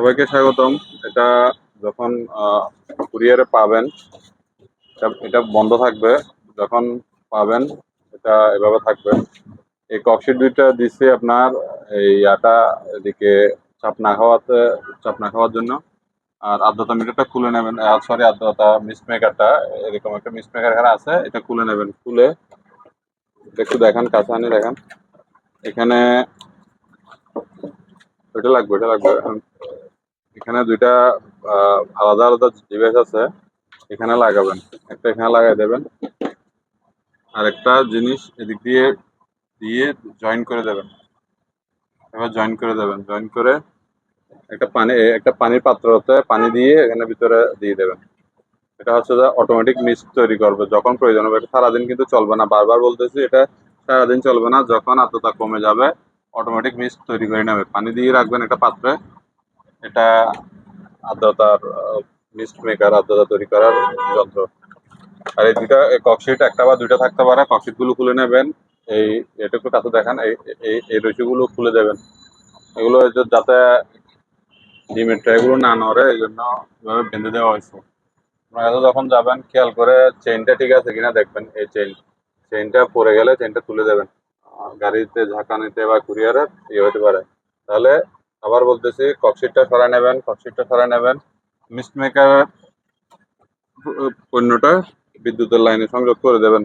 সবাইকে স্বাগতম। এটা যখন কুরিয়ারে পাবেন, এটা- বন্ধ থাকবে। যখন পাবেন, এটা এভাবে থাকবে। এই ককশিট দুইটা দিচ্ছে আপনার, এই আটা এদিকে চাপ না খাওয়াতে, চাপ না খাওয়ার জন্য। আর আর্দ্রতা মিটারটা খুলে নেবেন। সরি আর্দ্রতা মিস মেকারটা এরকম একটা মিসমেকার এখানে আছে, এটা খুলে নেবেন। খুলে একটু দেখান কাছে আনি দেখান। এখানে, এটা লাগবে এটা লাগবে। এখানে দুইটা আলাদা আলাদা ডিভাইস আছে। এখানে লাগাবেন। একটা এখানে লাগাই দেবেন। আর একটা জিনিস এদিক দিয়ে দিয়ে জয়েন করে দেবেন। এবার জয়েন করে দেবেন। জয়েন করে একটা পানি একটা পানির পাত্রতে পানি দিয়ে এখানে ভিতরে দিয়ে দেবেন। এটা হচ্ছে যে অটোমেটিক মিক্স তৈরি করবে। যখন প্রয়োজন হবে, এটা সারাদিন কিন্তু চলবে না। বারবার বলতেছি, এটা সারাদিন চলবে না। যখন আর্দ্রতা কমে যাবে অটোমেটিক মিক্স তৈরি করে নেবে। পানি দিয়ে রাখবেন একটা পাত্রে। এটা আর্দ্রতার মিস্ট মেকার আর্দ্রতা তৈরি করার যন্ত্র। আর এই দুইটা ককশিট একটা বা দুইটা থাকতে পারে ককশিটগুলো খুলে নেবেন, এই এটা একটু কাছে দেখান, এই, এই- রশিগুলো খুলে দেবেন। এগুলো যাতে ডিমের ট্রেগুলো না নড়ে, এই জন্য এভাবে বেঁধে দেওয়া হয়েছে। আপনার কাছে যখন যাবেন, খেয়াল করে চেইনটা ঠিক আছে কিনা দেখবেন, এই চেইন চেইনটা পড়ে গেলে চেইনটা তুলে দেবেন। গাড়িতে ঝাঁকানিতে বা কুরিয়ারে ইয়ে হতে পারে। তাহলে আবার বলতেছি ককশিটটা সরাই নেবেন ককশিটটা সরাই নেবেন। মিস্ট মেকার পণ্যটা বিদ্যুতের লাইনে সংযোগ করে দেবেন।